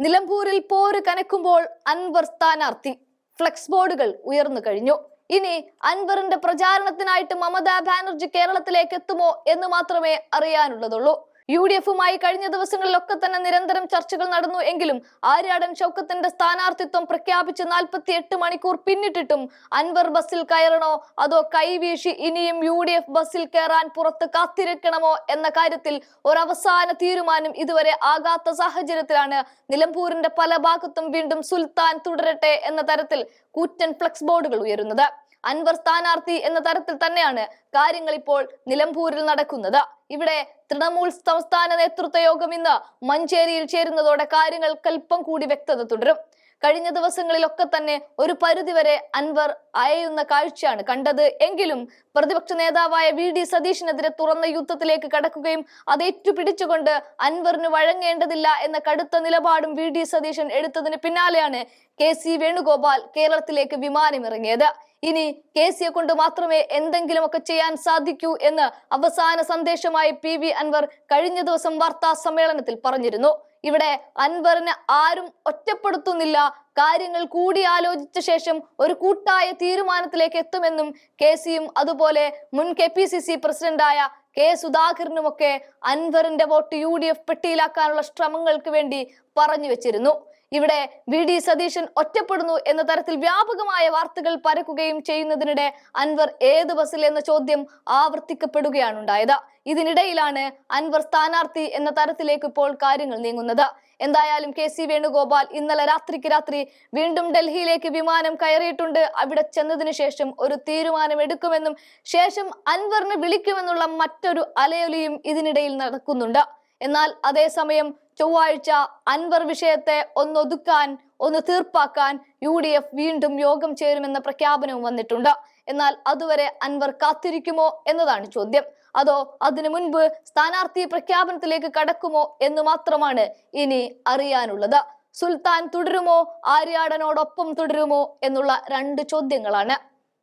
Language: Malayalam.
നിലമ്പൂരിൽ പോര് കനക്കുമ്പോൾ അൻവർ സ്ഥാനാർത്ഥി. ഫ്ലെക്സ് ബോർഡുകൾ ഉയർന്നു കഴിഞ്ഞു. ഇനി അൻവറിന്റെ പ്രചാരണത്തിനായിട്ട് മമതാ ബാനർജി കേരളത്തിലേക്ക് എത്തുമോ എന്ന് മാത്രമേ അറിയാനുള്ളതുള്ളൂ. യു ഡി എഫുമായി കഴിഞ്ഞ ദിവസങ്ങളിലൊക്കെ തന്നെ നിരന്തരം ചർച്ചകൾ നടന്നു എങ്കിലും ആര്യാടൻ ഷൗക്കത്തിന്റെ സ്ഥാനാർത്ഥിത്വം പ്രഖ്യാപിച്ച് നാൽപ്പത്തി എട്ട് മണിക്കൂർ പിന്നിട്ടിട്ടും അൻവർ ബസ്സിൽ കയറണോ? അതോ കൈവീശി ഇനിയും യു ഡി എഫ് ബസ്സിൽ കയറാൻ പുറത്ത് കാത്തിരിക്കണമോ എന്ന കാര്യത്തിൽ ഒരവസാന തീരുമാനം ഇതുവരെ ആകാത്ത സാഹചര്യത്തിലാണ്. നിലമ്പൂരിന്റെ പല ഭാഗത്തും വീണ്ടും സുൽത്താൻ തുടരട്ടെ എന്ന തരത്തിൽ കൂറ്റൻ ഫ്ലക്സ് ബോർഡുകൾ ഉയരുന്നത്. അൻവർ സ്ഥാനാർത്ഥി എന്ന തരത്തിൽ തന്നെയാണ് കാര്യങ്ങൾ ഇപ്പോൾ നിലമ്പൂരിൽ നടക്കുന്നത്. ഇവിടെ തൃണമൂൽ സംസ്ഥാന നേതൃത്വ യോഗം ഇന്ന് മഞ്ചേരിയിൽ ചേരുന്നതോടെ കാര്യങ്ങൾ കൽപ്പം കൂടി വ്യക്തത തുടരും. കഴിഞ്ഞ ദിവസങ്ങളിലൊക്കെ തന്നെ ഒരു പരിധിവരെ അൻവർ അയയുന്ന കാഴ്ചയാണ് കണ്ടത്. എങ്കിലും പ്രതിപക്ഷ നേതാവായ വി ഡി സതീഷിനെതിരെ തുറന്ന യുദ്ധത്തിലേക്ക് കടക്കുകയും അത് ഏറ്റുപിടിച്ചുകൊണ്ട് അൻവറിന് വഴങ്ങേണ്ടതില്ല എന്ന കടുത്ത നിലപാടും വി ഡി സതീശൻ എടുത്തതിന് പിന്നാലെയാണ് കെ സി വേണുഗോപാൽ കേരളത്തിലേക്ക് വിമാനമിറങ്ങിയത് ഇനി കെ സിയെ കൊണ്ട് മാത്രമേ എന്തെങ്കിലുമൊക്കെ ചെയ്യാൻ സാധിക്കൂ എന്ന് അവസാന സന്ദേശമായി പി വി അൻവർ കഴിഞ്ഞ ദിവസം വാർത്താ സമ്മേളനത്തിൽ പറഞ്ഞിരുന്നു. ഇവിടെ അൻവറിനെ ആരും ഒറ്റപ്പെടുത്തുന്നില്ല. കാര്യങ്ങൾ കൂടി ആലോചിച്ച ശേഷം ഒരു കൂട്ടായ തീരുമാനത്തിലേക്ക് എത്തുമെന്നും കെ സിയും അതുപോലെ മുൻ കെ പി സി സി പ്രസിഡന്റായ കെ സുധാകരനുമൊക്കെ അൻവറിന്റെ വോട്ട് യു ഡി എഫ് പെട്ടിയിലാക്കാനുള്ള ശ്രമങ്ങൾക്ക് വേണ്ടി പറഞ്ഞു വെച്ചിരുന്നു. ഇവിടെ വി ഡി സതീശൻ ഒറ്റപ്പെടുന്നു എന്ന തരത്തിൽ വ്യാപകമായ വാർത്തകൾ പരക്കുകയും ചെയ്യുന്നതിനിടെ അൻവർ ഏത് ബസ്സിൽ എന്ന ചോദ്യം ആവർത്തിക്കപ്പെടുകയാണ് ഉണ്ടായത്. ഇതിനിടയിലാണ് അൻവർ സ്ഥാനാർത്ഥി എന്ന തരത്തിലേക്ക് ഇപ്പോൾ കാര്യങ്ങൾ നീങ്ങുന്നത്. എന്തായാലും കെ സി വേണുഗോപാൽ ഇന്നലെ രാത്രിക്ക് രാത്രി വീണ്ടും ഡൽഹിയിലേക്ക് വിമാനം കയറിയിട്ടുണ്ട്. അവിടെ ചെന്നതിന് ശേഷം ഒരു തീരുമാനം എടുക്കുമെന്നും ശേഷം അൻവറിനെ വിളിക്കുമെന്നുള്ള മറ്റൊരു അലയൊലിയും ഇതിനിടയിൽ നടക്കുന്നുണ്ട്. എന്നാൽ അതേസമയം ചൊവ്വാഴ്ച അൻവർ വിഷയത്തെ ഒന്നൊതുക്കാൻ ഒന്ന് തീർപ്പാക്കാൻ യു ഡി എഫ് വീണ്ടും യോഗം ചേരുമെന്ന പ്രഖ്യാപനവും വന്നിട്ടുണ്ട്. എന്നാൽ അതുവരെ അൻവർ കാത്തിരിക്കുമോ എന്നതാണ് ചോദ്യം. അതോ അതിനു മുൻപ് സ്ഥാനാർത്ഥി പ്രഖ്യാപനത്തിലേക്ക് കടക്കുമോ എന്ന് മാത്രമാണ് ഇനി അറിയാനുള്ളത്. സുൽത്താൻ തുടരുമോ? ആര്യാടനോടൊപ്പം തുടരുമോ? എന്നുള്ള രണ്ട് ചോദ്യങ്ങളാണ്.